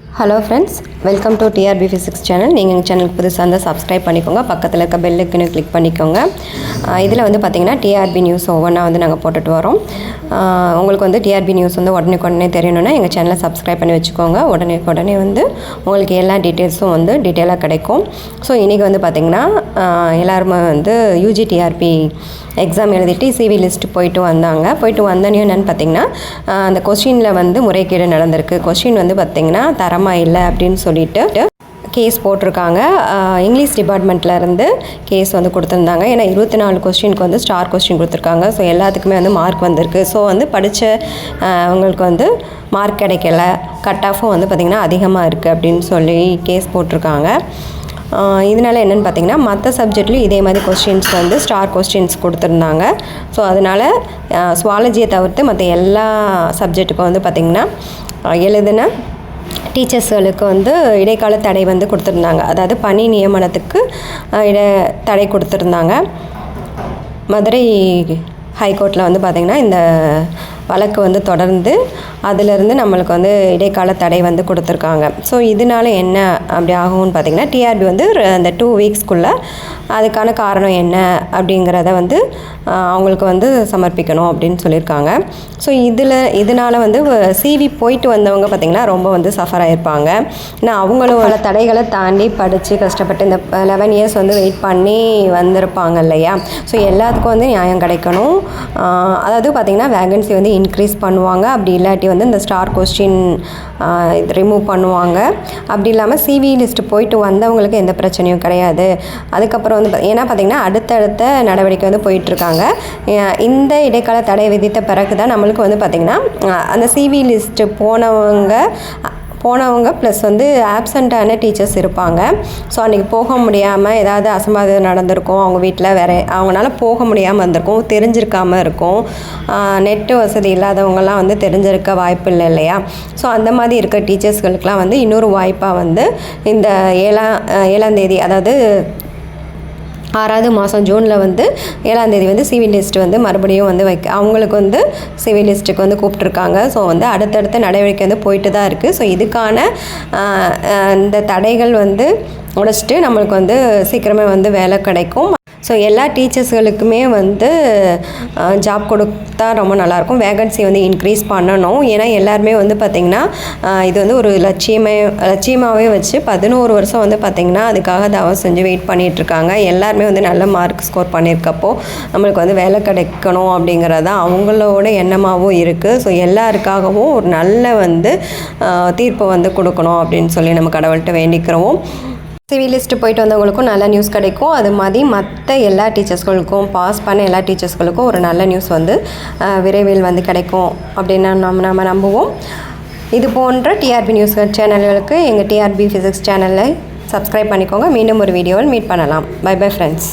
Hello friends welcome to TRB physics channel நீங்கள் எங்கள் சேனலுக்கு புதுசாக இருந்தால் சப்ஸ்கிரைப் பண்ணிக்கோங்க. பக்கத்தில் இருக்க பெல்லுக்குன்னு கிளிக் பண்ணிக்கோங்க. இதில் வந்து பார்த்திங்கன்னா டிஆர்பி நியூஸ் ஒவ்வொன்றா வந்து நாங்கள் போட்டுட்டு வரோம். உங்களுக்கு வந்து டிஆர்பி நியூஸ் வந்து உடனே உடனே தெரியணும்னா எங்கள் சேனலை சப்ஸ்கிரைப் பண்ணி வச்சுக்கோங்க. உடனே உடனே வந்து உங்களுக்கு எல்லா டீட்டெயில்ஸும் வந்து டீட்டெயிலாக கிடைக்கும். ஸோ இன்றைக்கி வந்து பார்த்திங்கன்னா எல்லாருமே வந்து யூஜி டிஆர்பி எக்ஸாம் எழுதிட்டு சிவி லிஸ்ட் போயிட்டு வந்தாங்க. போயிட்டு வந்தோன்னே என்னென்னு பார்த்தீங்கன்னா அந்த கொஸ்டினில் வந்து முறைகேடு நடந்திருக்கு. கொஷின் வந்து பார்த்திங்கன்னா தரமாக இல்லை அப்படின்னு சொல்லிட்டு கேஸ் போட்டிருக்காங்க. இங்கிலீஷ் டிபார்ட்மெண்ட்லேருந்து கேஸ் வந்து கொடுத்துருந்தாங்க. ஏன்னா இருபத்தி நாலு கொஸ்டினுக்கு வந்து ஸ்டார் கொஸ்டின் கொடுத்துருக்காங்க. ஸோ எல்லாத்துக்குமே வந்து மார்க் வந்திருக்கு. ஸோ வந்து படித்த அவங்களுக்கு வந்து மார்க் கிடைக்கல. கட் ஆஃபும் வந்து பார்த்திங்கன்னா அதிகமாக இருக்குது அப்படின்னு சொல்லி கேஸ் போட்டிருக்காங்க. இதனால என்னென்னு பார்த்தீங்கன்னா மற்ற சப்ஜெக்ட்லையும் இதே மாதிரி கொஸ்டின்ஸ் வந்து ஸ்டார் கொஸ்டின்ஸ் கொடுத்துருந்தாங்க. ஸோ அதனால் சுவாலஜியை தவிர்த்து மற்ற எல்லா சப்ஜெக்ட்டுக்கும் வந்து பார்த்திங்கன்னா எழுதின டீச்சர்ஸ்களுக்கு வந்து இடைக்கால தடை வந்து கொடுத்துருந்தாங்க. அதாவது பணி நியமனத்துக்கு இட தடை கொடுத்துருந்தாங்க. மதுரை ஹைகோர்ட்டில் வந்து பார்த்திங்கன்னா இந்த வழக்கு வந்து தொடர்ந்து அதிலிருந்து நம்மளுக்கு வந்து இடைக்கால தடை வந்து கொடுத்துருக்காங்க. ஸோ இதனால என்ன அப்படி ஆகும்னு பார்த்திங்கன்னா டிஆர்பி வந்து அந்த டூ வீக்ஸ்க்குள்ளே அதுக்கான காரணம் என்ன அப்படிங்கிறத வந்து அவங்களுக்கு வந்து சமர்ப்பிக்கணும் அப்படின்னு சொல்லியிருக்காங்க. ஸோ இதில் இதனால் வந்து சிவி போயிட்டு வந்தவங்க பார்த்திங்கன்னா ரொம்ப வந்து சஃபர் ஆகிருப்பாங்க ஏன்னா அவங்களும் பல தடைகளை தாண்டி படித்து கஷ்டப்பட்டு இந்த லெவன் இயர்ஸ் வந்து வெயிட் பண்ணி வந்திருப்பாங்க இல்லையா? ஸோ எல்லாத்துக்கும் வந்து நியாயம் கிடைக்கணும். அதாவது பார்த்திங்கன்னா வேகன்சி வந்து இன்க்ரீஸ் பண்ணுவாங்க. அப்படி இல்லாட்டி வந்து இந்த ஸ்டார் கொஸ்டின் இது ரிமூவ் பண்ணுவாங்க. அப்படி இல்லாமல் சிவி லிஸ்ட்டு போயிட்டு வந்தவங்களுக்கு எந்த பிரச்சனையும் கிடையாது. அதுக்கப்புறம் வந்து பா- ஏன்னா பார்த்திங்கன்னா அடுத்தடுத்த நடவடிக்கை வந்து போயிட்டுருக்காங்க. இந்த இடைக்கால தடை விதித்த பிறகு தான் நம்மளுக்கு வந்து பார்த்திங்கன்னா அந்த சிவி லிஸ்ட்டு போனவங்க போனவங்க ப்ளஸ் வந்து ஆப்சண்ட்டான டீச்சர்ஸ் இருப்பாங்க. ஸோ அன்றைக்கி போக முடியாமல் ஏதாவது அசம்பாவிதம் நடந்திருக்கும். அவங்க வீட்டில் வேற அவங்களால போக முடியாமல் இருந்திருக்கும் தெரிஞ்சிருக்காமல் இருக்கும். நெட்டு வசதி இல்லாதவங்கலாம் வந்து தெரிஞ்சிருக்க வாய்ப்பு இல்லை இல்லையா? ஸோ அந்த மாதிரி இருக்க டீச்சர்ஸ்களுக்கெலாம் வந்து இன்னொரு வாய்ப்பாக வந்து இந்த ஏழாம் ஏழாம் தேதி அதாவது ஆறாவது மாதம் ஜூனில் வந்து ஏழாந்தேதி வந்து சிவில் லிஸ்ட் வந்து மறுபடியும் வந்து வைக்க அவங்களுக்கு வந்து சிவில் லிஸ்ட்டுக்கு வந்து கூப்பிட்ருக்காங்க ஸோ வந்து அடுத்தடுத்த நடவடிக்கை வந்து போயிட்டு தான் இருக்குது ஸோ இதுக்கான இந்த தடைகள் வந்து உடைச்சிட்டு நம்மளுக்கு வந்து சீக்கிரமே வந்து வேலை கிடைக்கும். ஸோ எல்லா டீச்சர்ஸ்களுக்குமே வந்து ஜாப் கொடுத்தா ரொம்ப நல்லாயிருக்கும் வேகன்சி வந்து இன்க்ரீஸ் பண்ணணும். ஏன்னா எல்லாருமே வந்து பார்த்திங்கன்னா இது வந்து ஒரு லட்சியமே லட்சியமாகவே வச்சு பதினோரு வருஷம் வந்து பார்த்திங்கன்னா அதுக்காக தவம் செஞ்சு வெயிட் பண்ணிகிட்ருக்காங்க எல்லாருமே வந்து நல்ல மார்க் ஸ்கோர் பண்ணியிருக்கப்போ நம்மளுக்கு வந்து வேலை கிடைக்கணும் அப்படிங்கிறது தான் அவங்களோட எண்ணமாகவும் இருக்குது ஸோ எல்லாருக்காகவும் ஒரு நல்ல வந்து தீர்ப்பை வந்து கொடுக்கணும் அப்படின்னு சொல்லி நம்ம கடவுள்கிட்ட வேண்டிக்கிறோம். சிவில் லிஸ்ட்டு போயிட்டு வந்தவங்களுக்கும் நல்ல நியூஸ் கிடைக்கும். அது மாதிரி மற்ற எல்லா டீச்சர்ஸ்களுக்கும் பாஸ் பண்ண எல்லா டீச்சர்ஸ்களுக்கும் ஒரு நல்ல நியூஸ் வந்து விரைவில் வந்து கிடைக்கும் அப்படின்னு நம்ம நம்ம நம்புவோம். இது போன்ற டிஆர்பி நியூஸ் சேனல்களுக்கு எங்கள் டிஆர்பி ஃபிசிக்ஸ் சேனலை சப்ஸ்கிரைப் பண்ணிக்கோங்க. மீண்டும் ஒரு வீடியோவில் மீட் பண்ணலாம். By bye friends